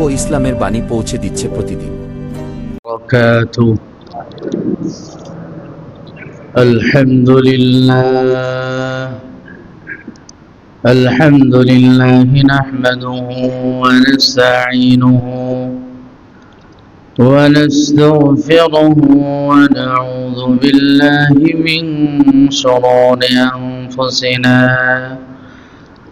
ও ইসলামের বাণী পৌঁছে দিচ্ছে প্রতিদিন وبركاته الحمد لله الحمد لله نحمده ونستعينه ونستغفره ونعوذ بالله من شرور أنفسنا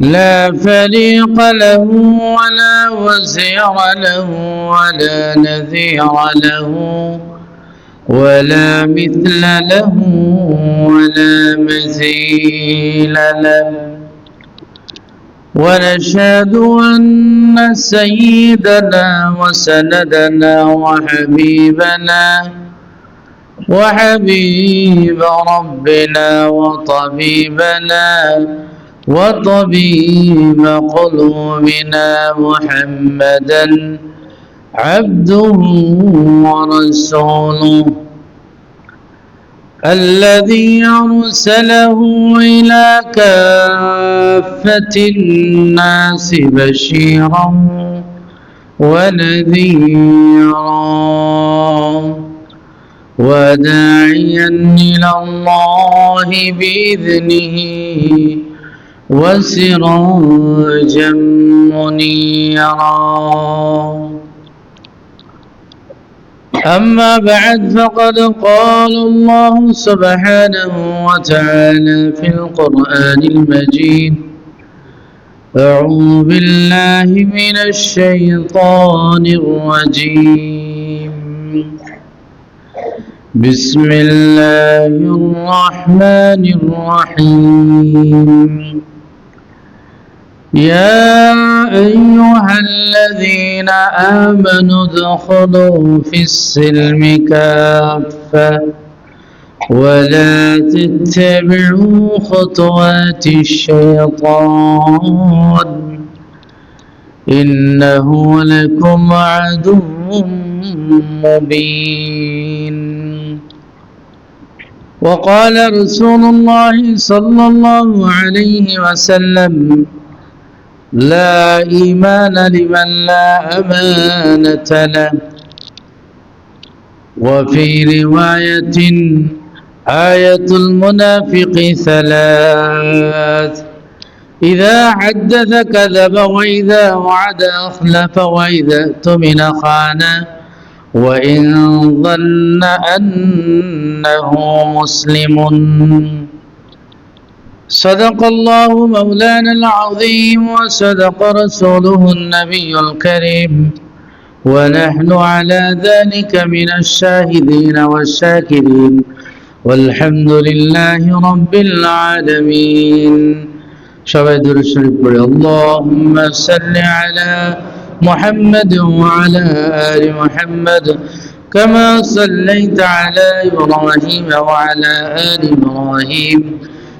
لا فريق له ولا وزير له ولا نذير له ولا مثل له ولا مثيل له. ونشهد أن سيدنا وسندنا وحبيبنا وحبيب ربنا وطبيبنا وطبيب قلوبنا محمدا عبده ورسوله الذي أرسله إلى كافة الناس بشيرا ونذيرا وداعيا إلى الله بإذنه وسراجا منيرا. أما بعد فقد قال الله سبحانه وتعالى في القرآن المجيد أعوذ بالله من الشيطان الرجيم. بسم الله الرحمن الرحيم. يا أيها الذين آمنوا ادخلوا في السلم كافة ولا تتبعوا خطوات الشيطان. إنه لكم عدو مبين. وقال رسول الله صلى الله عليه وسلم لا إيمان لمن لا أمانة له. وفي رواية آية المنافق ثلاث إذا حدث كذب وإذا وعد أخلف وإذا اؤتمن خان وإن ظن أنه مسلم. صدق الله مولانا العظيم وصدق رسوله النبي الكريم. ونحن على ذلك من الشاهدين والشاكرين. والحمد لله رب العالمين. شباب الشريف اللهم صل على محمد وعلى آل محمد كما صليت على إبراهيم وعلى آل إبراهيم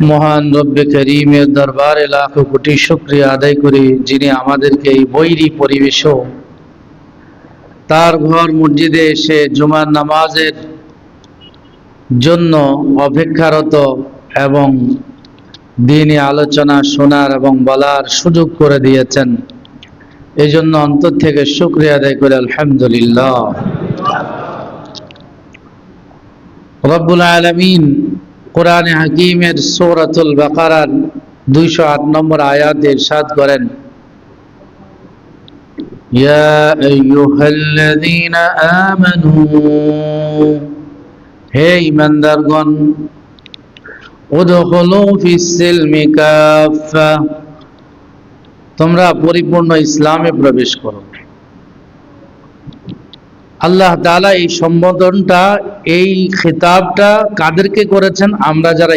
মহান রব্বে করিমের দরবারে লাখো কোটি শুক্রিয়া আদায় করি, যিনি আমাদেরকে এই বৈরী পরিবেশও, তার ঘর মসজিদে এসে জুমার নামাজের জন্য অপেক্ষারত এবং দিনই আলোচনা শোনার এবং বলার সুযোগ করে দিয়েছেন। এই জন্য অন্তর থেকে শুক্রিয়া আদায় করে, আলহামদুলিল্লাহ। রব্বুল আলমিন কোরআনে হাকিমের সৌরাতুল বাকারার দুইশো আট নম্বর আয়াত ইরশাদ করেন يا أيها الذين آمنوا হে ইমানদারগণ উদখুলু ফিস-সিলমি কাফা তোমরা পরিপূর্ণ ইসলামে প্রবেশ করো আল্লাহ তাআলা এই সম্বোধনটা, এই খেতাবটা কাদেরকে করেছেন? আমরা যারা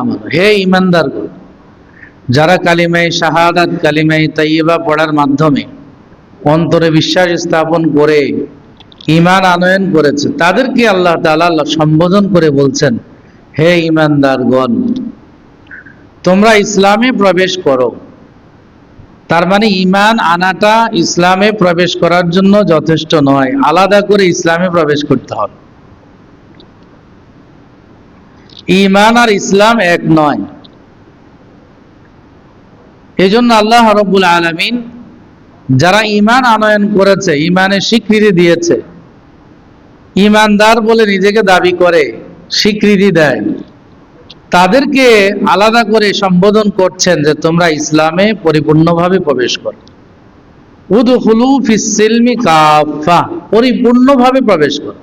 আমানু, হে ঈমানদারগণ যারা কালিমাই শাহাদাত কালিমাই তাইয়্যিবা পড়ার মাধ্যমে অন্তরে বিশ্বাস স্থাপন করে, ঈমান আনয়ন করেছে, তাদেরকে আল্লাহ তাআলা সম্বোধন করে বলছেন, হে ঈমানদারগণ তোমরা ইসলামে প্রবেশ করো। তার মানে ঈমান আনাটা ইসলামে প্রবেশ করার জন্য যথেষ্ট নয়। আলাদা করে ইসলামে প্রবেশ করতে হবে। ঈমান আর ইসলাম এক নয়। এজন্য আল্লাহ রব্বুল আলামিন যারা ঈমান আনয়ন করেছে ঈমানের স্বীকৃতি দিয়েছে ঈমানদার বলে নিজেকে দাবি করে, স্বীকৃতি দেয়। তাদেরকে আলাদা করে সম্বোধন করছেন যে তোমরা ইসলামে পরিপূর্ণভাবে প্রবেশ করো। উদখুলু ফিস সিলমি কাফা পরিপূর্ণভাবে প্রবেশ করো।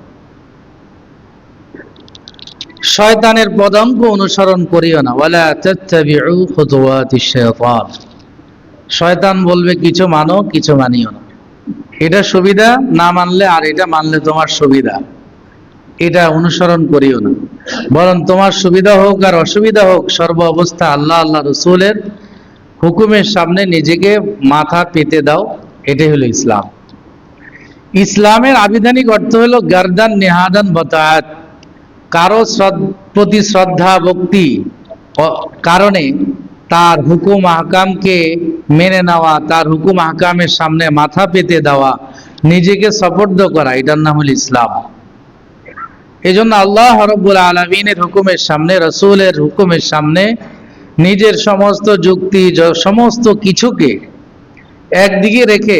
শয়তানের পদাঙ্ক অনুসরণ করিও না। ওয়ালা তাত্তাবিউ শয়তান বলবে, কিছু মানো, কিছু মানিও না। এটা সুবিধা, না মানলে আর এটা মানলে তোমার সুবিধা। এটা অনুসরণ করিও না। বরং তোমার সুবিধা হোক আর অসুবিধা হোক, সর্ব অবস্থা আল্লাহ আল্লাহ রসুলের হুকুমের সামনে নিজেকে মাথা পেতে দাও, এটাই হলো ইসলাম। ইসলামের আবিধানিক অর্থ হলো গার্দান নেহাদান বতায়াত। কারও প্রতি শ্রদ্ধা, ভক্তি কারণে তার হুকুম, আহকামকে মেনে নেওয়া, তার হুকুম, আহকামের সামনে মাথা পেতে দেওয়া, নিজেকে সপর্দ করা, এটার নাম হলো ইসলাম। এই জন্য আল্লাহ রব্বুল আলমিনের হুকুমের সামনে, রসুলের হুকুমের সামনে নিজের সমস্ত যুক্তি সমস্ত কিছুকে একদিকে রেখে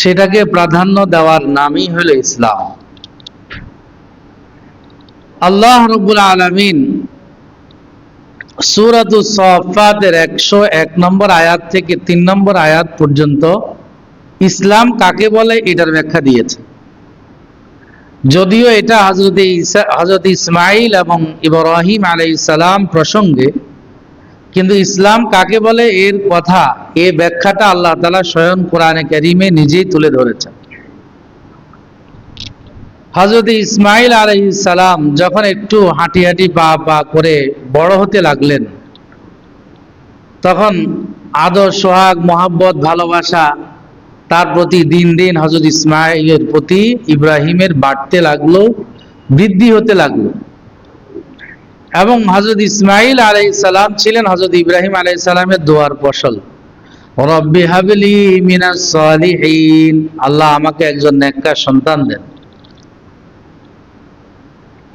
সেটাকে প্রাধান্য দেওয়ার নামই হলো ইসলাম। আল্লাহ রব্বুল আলমিন সুরাতু সফাতের একশো এক নম্বর আয়াত থেকে তিন নম্বর আয়াত পর্যন্ত ইসলাম কাকে বলে? এটার ব্যাখ্যা দিয়েছে। যদিও এটা হজরত হজরত ইসমাইল এবং ইব্রাহিম আলাইহিস সালাম প্রসঙ্গে, কিন্তু ইসলাম কাকে বলে? এর কথা, এ ব্যাখ্যাটা আল্লাহ তাআলা স্বয়ং কোরআনে কারিমে নিজেই তুলে ধরেছেন। হজরত ইসমাইল আলাইহিস সালাম যখন একটু হাঁটি হাঁটি পা পা করে বড় হতে লাগলেন, তখন আদর, সোহাগ, মোহাব্বত, ভালোবাসা তার প্রতি দিন দিন হজরত ইসমাইলের প্রতি ইব্রাহিমের বাড়তে লাগল, বৃদ্ধি হতে লাগল। এবং হজরত ইসমাইল আলাই সালাম ছিলেন হজরত ইব্রাহিম আলাই সালামের দোয়ার ফসল। রব্বি হাবলি মিনাস সালিহিন, আল্লাহ আমাকে একজন নেককার সন্তান দেন।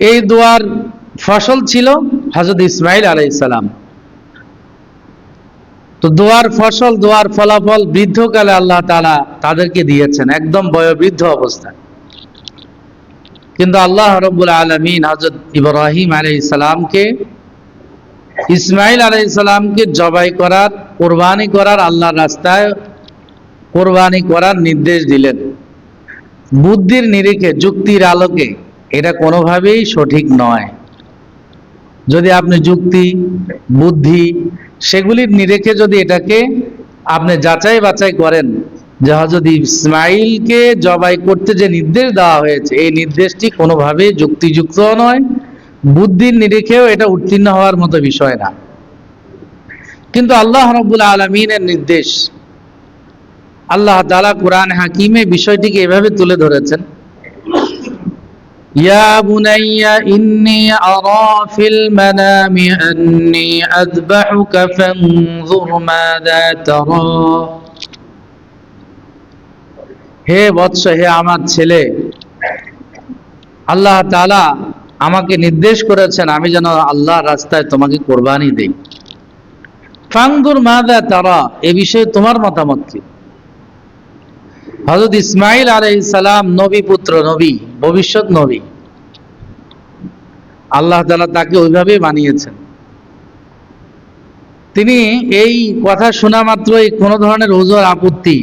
এই দোয়ার ফসল ছিল হজরত ইসমাইল আলাই সালাম। তো দোয়ার ফসল, দোয়ার ফলাফল বৃদ্ধকালে আল্লাহ তাআলা তাদেরকে দিয়েছেন, একদম বয়োবৃদ্ধ অবস্থায়। কিন্তু আল্লাহ রব্বুল আলমিন হজরত ইব্রাহিম আলাই সালামকে ইসমাইল আলাই সালামকে জবাই করার, কোরবানি করার আল্লাহর রাস্তায় কোরবানি করার নির্দেশ দিলেন। বুদ্ধির নিরিখে, যুক্তির আলোকে এটা কোনোভাবেই সঠিক নয়। যদি আপনি যুক্তি, বুদ্ধি সেগুলির নিরেখে যদি এটাকে আপনি যাচাই বাছাই করেন যে হজরত ইসমাইলকে জবাই করতে যে নির্দেশ দেওয়া হয়েছে, এই নির্দেশটি কোনোভাবে যুক্তিযুক্ত নয়, বুদ্ধির নিরিখেও এটা উত্তীর্ণ হওয়ার মতো বিষয় না। কিন্তু আল্লাহ রব্বুল আলমিনের নির্দেশ, আল্লাহ তালা কোরআন হাকিমে বিষয়টিকে এভাবে তুলে ধরেছেন يا بني إني أرى في المنام أني أذبحك فانظر ماذا ترى হে বৎস হে আমার ছেলে আল্লাহ তাআলা আমাকে নির্দেশ করেছেন আমি যেন আল্লাহ রাস্তায় তোমাকে কোরবানি দেই ফাংদুর মাদা তারা এ বিষয়ে তোমার মতামত কি হজরত ইসমাইল সালাম নবী পুত্র, নবী, ভবিষ্যৎ নবী। আল্লাহ তালা তাকে ওইভাবে বানিয়েছেন তিনি এই কথা শোনা মাত্রই কোনো ধরনের ওজোর, আপত্তি